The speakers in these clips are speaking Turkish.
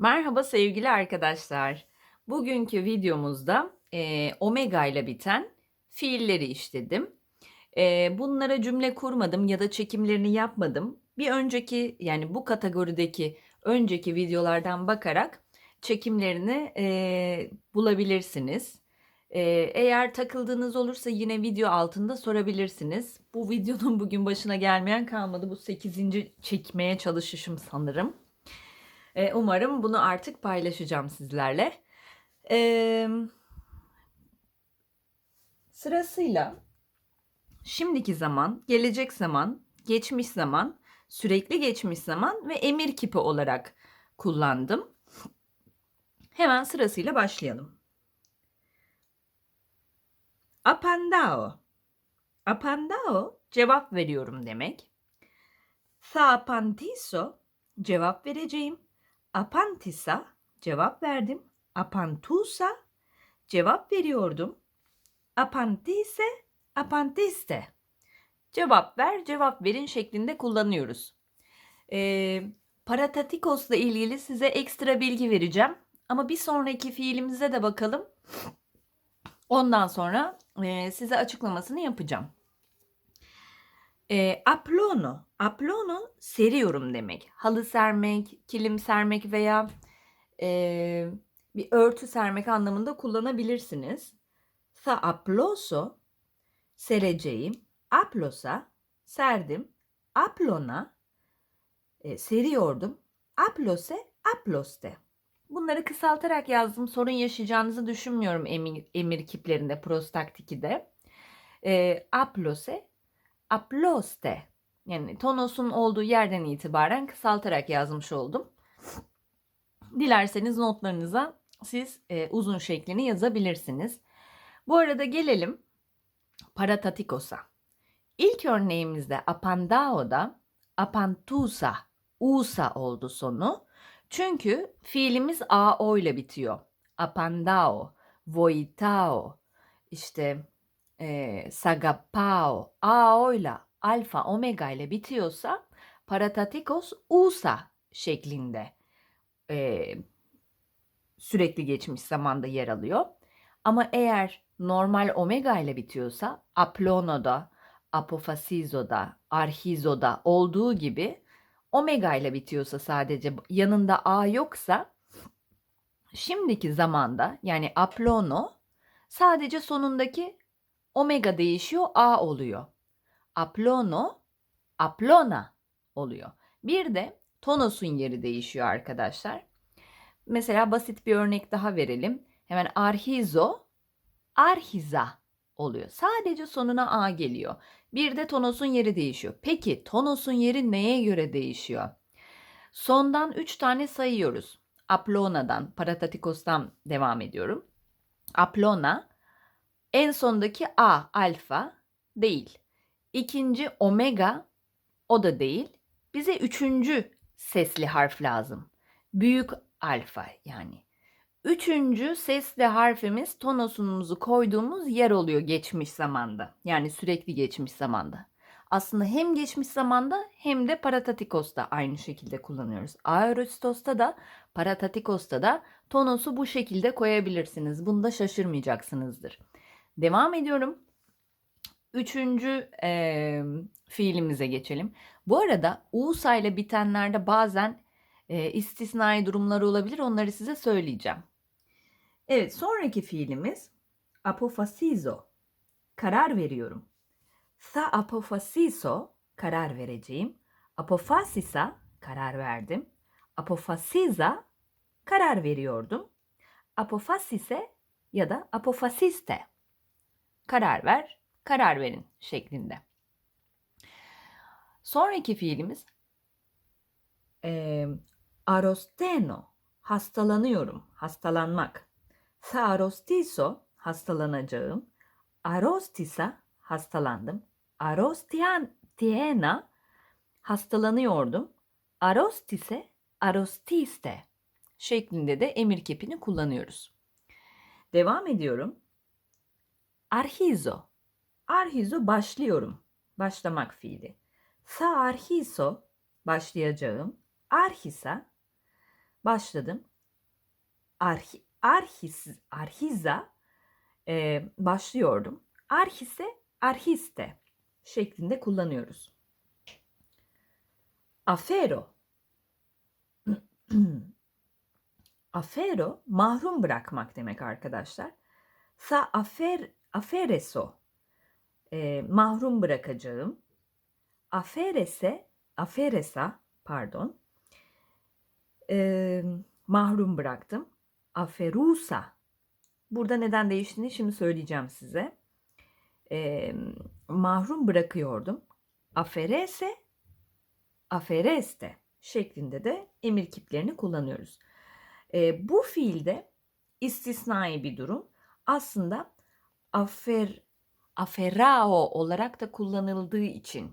Merhaba sevgili arkadaşlar. Bugünkü videomuzda e, omega ile biten fiilleri işledim. E, bunlara cümle kurmadım ya da çekimlerini yapmadım. Bir önceki yani bu kategorideki önceki videolardan bakarak çekimlerini e, bulabilirsiniz. E, eğer takıldığınız olursa yine video altında sorabilirsiniz. Bu videonun bugün başına gelmeyen kalmadı. Bu 8. çekmeye çalışışım sanırım. E, umarım bunu artık paylaşacağım sizlerle. E, sırasıyla şimdiki zaman, gelecek zaman, geçmiş zaman, sürekli geçmiş zaman ve emir kipi olarak kullandım. Hemen sırasıyla başlayalım. Apandao. Apandao cevap veriyorum demek. Sa apantiso cevap vereceğim. Apantisa cevap verdim. Apantusa cevap veriyordum. Apantise apantiste cevap ver cevap verin şeklinde kullanıyoruz. Ee, paratatikosla ilgili size ekstra bilgi vereceğim. Ama bir sonraki fiilimize de bakalım. Ondan sonra e, size açıklamasını yapacağım. E, aplono. Aplono seriyorum demek. Halı sermek, kilim sermek veya e, bir örtü sermek anlamında kullanabilirsiniz. Sa aploso sereceğim. Aplosa serdim. Aplona e, seriyordum. Aplose aploste. Bunları kısaltarak yazdım. Sorun yaşayacağınızı düşünmüyorum emir, emir kiplerinde, prostaktikide. E, aplose aploste yani tonosun olduğu yerden itibaren kısaltarak yazmış oldum. Dilerseniz notlarınıza siz e, uzun şeklini yazabilirsiniz. Bu arada gelelim paratatikos'a. İlk örneğimizde apandao'da apantusa, usa oldu sonu. Çünkü fiilimiz ao ile bitiyor. Apandao, voitao, işte e, sagapao, ao ile alfa omega ile bitiyorsa paratatikos usa şeklinde e, sürekli geçmiş zamanda yer alıyor. Ama eğer normal omega ile bitiyorsa aplonoda, apofasizoda, arhizoda olduğu gibi omega ile bitiyorsa sadece yanında a yoksa şimdiki zamanda yani aplono sadece sonundaki omega değişiyor a oluyor. Aplono aplona oluyor. Bir de tonosun yeri değişiyor arkadaşlar. Mesela basit bir örnek daha verelim. Hemen arhizo arhiza oluyor. Sadece sonuna a geliyor. Bir de tonosun yeri değişiyor. Peki tonosun yeri neye göre değişiyor? Sondan 3 tane sayıyoruz. Aplona'dan, paratatikos'tan devam ediyorum. Aplona en sondaki a alfa değil. İkinci omega o da değil. Bize üçüncü sesli harf lazım. Büyük alfa yani. Üçüncü sesli harfimiz tonosumuzu koyduğumuz yer oluyor geçmiş zamanda. Yani sürekli geçmiş zamanda. Aslında hem geçmiş zamanda hem de paratatikos'ta aynı şekilde kullanıyoruz. Aoristos'ta da paratatikos'ta da tonosu bu şekilde koyabilirsiniz. Bunda şaşırmayacaksınızdır. Devam ediyorum. Üçüncü e, fiilimize geçelim. Bu arada USA ile bitenlerde bazen e, istisnai durumlar olabilir. Onları size söyleyeceğim. Evet sonraki fiilimiz apofasizo. Karar veriyorum. Sa apofasiso karar vereceğim. Apofasisa karar verdim. Apofasiza karar veriyordum. Apofasise ya da apofasiste karar ver, karar verin şeklinde. Sonraki fiilimiz e, arosteno, hastalanıyorum, hastalanmak. Sa arostiso, hastalanacağım. Arostisa, hastalandım. Arostian, tiena, hastalanıyordum. Arostise, arostiste şeklinde de emir kepini kullanıyoruz. Devam ediyorum. Arhizo. Arhizo başlıyorum. Başlamak fiili. Sa arhiso başlayacağım. Arhisa başladım. arhi, arhis, arhiza e, başlıyordum. Arhise, arhiste şeklinde kullanıyoruz. Afero. Afero mahrum bırakmak demek arkadaşlar. Sa afer, afereso e, mahrum bırakacağım. Aferese, aferesa pardon e, mahrum bıraktım. Aferusa. Burada neden değiştiğini şimdi söyleyeceğim size. E, mahrum bırakıyordum. Aferese, afereste şeklinde de emir kiplerini kullanıyoruz. E, bu fiilde istisnai bir durum. Aslında afer, aferao olarak da kullanıldığı için.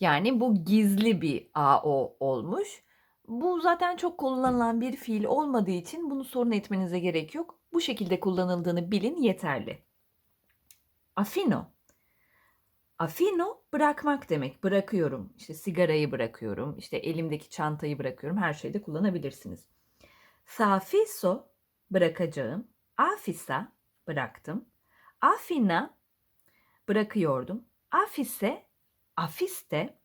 Yani bu gizli bir AO olmuş. Bu zaten çok kullanılan bir fiil olmadığı için bunu sorun etmenize gerek yok. Bu şekilde kullanıldığını bilin yeterli. Afino. Afino bırakmak demek. Bırakıyorum. İşte sigarayı bırakıyorum. İşte elimdeki çantayı bırakıyorum. Her şeyde kullanabilirsiniz. Safiso bırakacağım. Afisa bıraktım. Afina bırakıyordum. Afise, afiste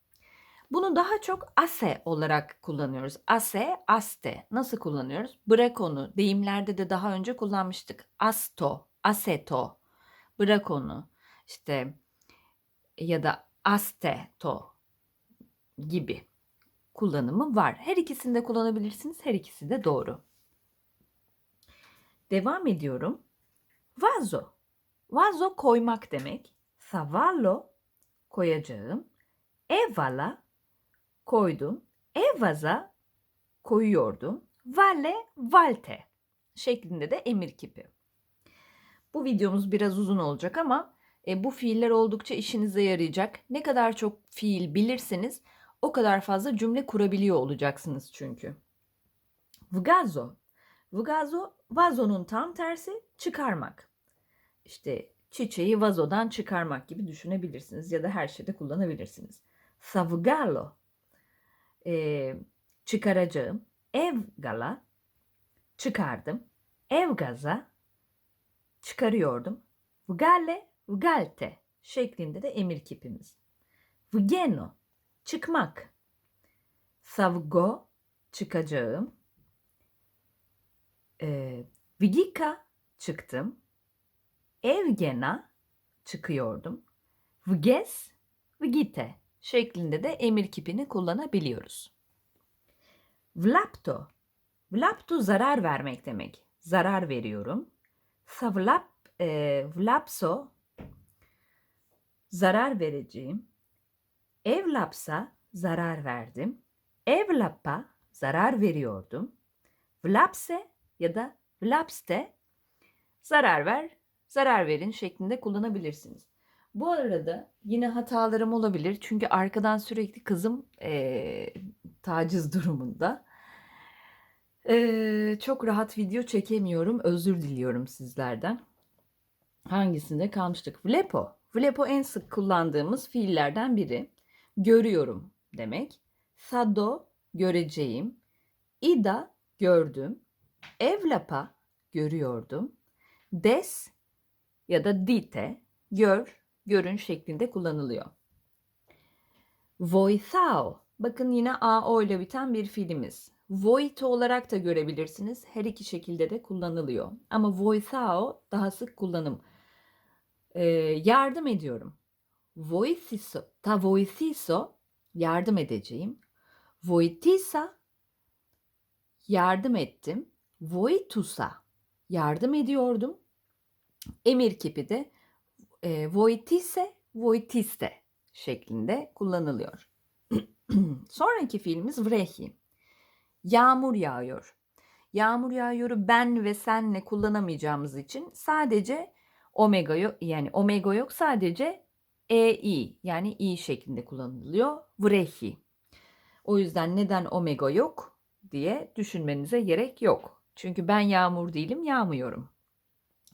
bunu daha çok ase olarak kullanıyoruz. Ase, aste. Nasıl kullanıyoruz? Bırak onu. Deyimlerde de daha önce kullanmıştık. Asto, aseto. Bırak onu. İşte ya da asteto gibi kullanımı var. Her ikisini de kullanabilirsiniz. Her ikisi de doğru. Devam ediyorum. Vazo. Vazo koymak demek. Savallo koyacağım. Evala koydum. Evaza koyuyordum. Vale, valte şeklinde de emir kipi. Bu videomuz biraz uzun olacak ama e, bu fiiller oldukça işinize yarayacak. Ne kadar çok fiil bilirseniz o kadar fazla cümle kurabiliyor olacaksınız çünkü. Vgazo. Vgazo vazonun tam tersi çıkarmak. İşte çiçeği vazodan çıkarmak gibi düşünebilirsiniz ya da her şeyde kullanabilirsiniz. Savgalo e, çıkaracağım. Ev gala çıkardım. Ev gaza çıkarıyordum. Vgale, vgalte şeklinde de emir kipimiz. Vgeno çıkmak. Savgo çıkacağım. E, vigika çıktım. Evgena çıkıyordum. Vges, vgite şeklinde de emir kipini kullanabiliyoruz. Vlapto. Vlapto zarar vermek demek. Zarar veriyorum. Savlap, e, vlapso zarar vereceğim. Evlapsa zarar verdim. Evlappa zarar veriyordum. Vlapse ya da vlapste zarar ver, zarar verin şeklinde kullanabilirsiniz. Bu arada yine hatalarım olabilir çünkü arkadan sürekli kızım eee, taciz durumunda. Eee, çok rahat video çekemiyorum. Özür diliyorum sizlerden. Hangisinde kalmıştık? Vlepo. Vlepo en sık kullandığımız fiillerden biri. Görüyorum demek. Sado göreceğim. Ida gördüm. Evlapa görüyordum. Des ya da dite gör görün şeklinde kullanılıyor. Voithao. Bakın yine AO ile biten bir fiilimiz. Voito olarak da görebilirsiniz. Her iki şekilde de kullanılıyor. Ama voithao daha sık kullanım. Ee, yardım ediyorum. Voithiso, ta voithiso yardım edeceğim. Voitisa yardım ettim. Voitusa yardım ediyordum. Emir kipi de e, voitise, voitiste şeklinde kullanılıyor. Sonraki fiilimiz vrehi. Yağmur yağıyor. Yağmur yağıyoru ben ve senle kullanamayacağımız için sadece omega yok yani omega yok sadece ei yani i şeklinde kullanılıyor. Vrehi. O yüzden neden omega yok diye düşünmenize gerek yok. Çünkü ben yağmur değilim, yağmıyorum.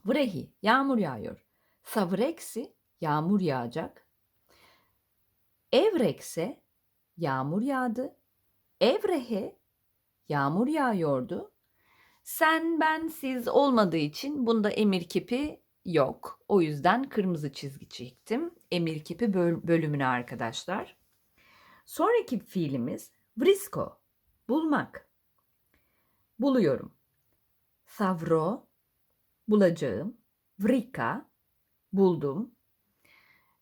Vrehi, yağmur yağıyor. Savreksi yağmur yağacak. Evrekse yağmur yağdı. Evrehe yağmur yağıyordu. Sen, ben, siz olmadığı için bunda emir kipi yok. O yüzden kırmızı çizgi çektim. Emir kipi böl- bölümüne arkadaşlar. Sonraki fiilimiz vrisko. Bulmak. Buluyorum. Savro. Bulacağım. Vrika. Buldum.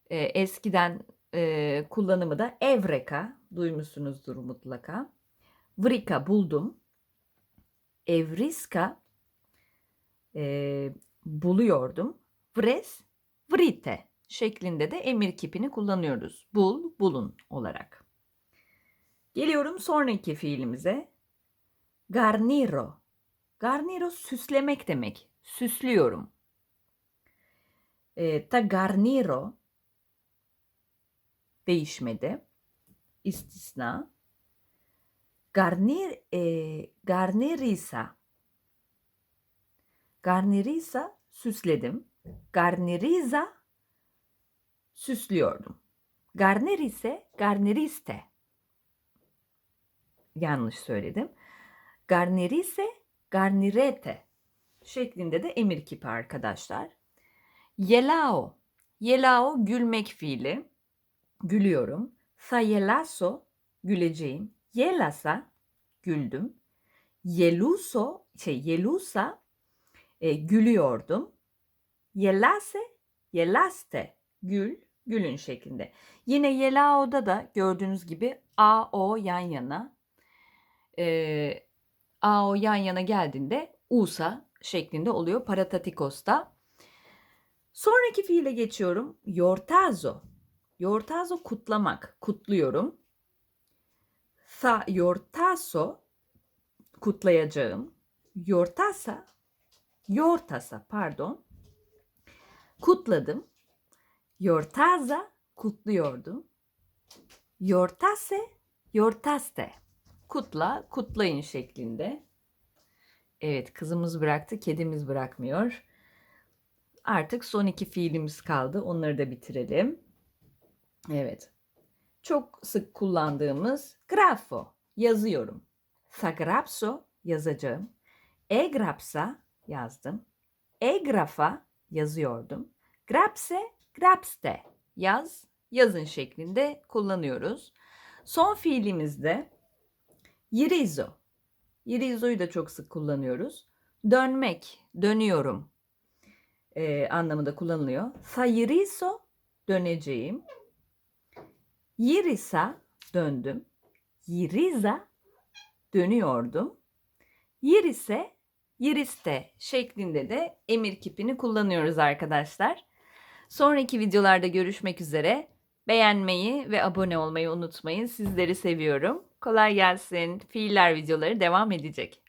Ee, eskiden e, kullanımı da evreka. Duymuşsunuzdur mutlaka. Vrika buldum. Evriska e, buluyordum. Vres, vrite şeklinde de emir kipini kullanıyoruz. Bul, bulun olarak. Geliyorum sonraki fiilimize. Garniro. Garniro süslemek demek. Süslüyorum. E, ta garniro değişmedi. İstisna. Garnir, e, garnirisa. Garnirisa süsledim. Garniriza süslüyordum. Garnerise, garneriste. Yanlış söyledim. Garnerise, garnirete şeklinde de emir kipi arkadaşlar. Yelao. Yelao gülmek fiili. Gülüyorum. Sayelaso güleceğim. Yelasa güldüm. Yeluso şey yelusa e, gülüyordum. Yelase yelaste gül gülün şeklinde. Yine yelao'da da gördüğünüz gibi a o yan yana e, a o yan yana geldiğinde usa şeklinde oluyor paratatikos'ta. Sonraki fiile geçiyorum. Yortazo. Yortazo kutlamak. Kutluyorum. Sa yortaso kutlayacağım. Yortasa yortasa pardon. Kutladım. Yortaza kutluyordum. Yortase yortaste. Kutla, kutlayın şeklinde. Evet, kızımız bıraktı, kedimiz bırakmıyor. Artık son iki fiilimiz kaldı. Onları da bitirelim. Evet. Çok sık kullandığımız grafo, yazıyorum. Sagrapso, yazacağım. Egrapsa, yazdım. Egrafa, yazıyordum. Grapse, grapste, yaz, yazın şeklinde kullanıyoruz. Son fiilimizde yirizo. Yirizo'yu da çok sık kullanıyoruz. Dönmek, dönüyorum e, anlamında kullanılıyor. Sayiriso, döneceğim. Yirisa, döndüm. Yiriza, dönüyordum. Yirise, yiriste şeklinde de emir kipini kullanıyoruz arkadaşlar. Sonraki videolarda görüşmek üzere. Beğenmeyi ve abone olmayı unutmayın. Sizleri seviyorum. Kolay gelsin. Fiiller videoları devam edecek.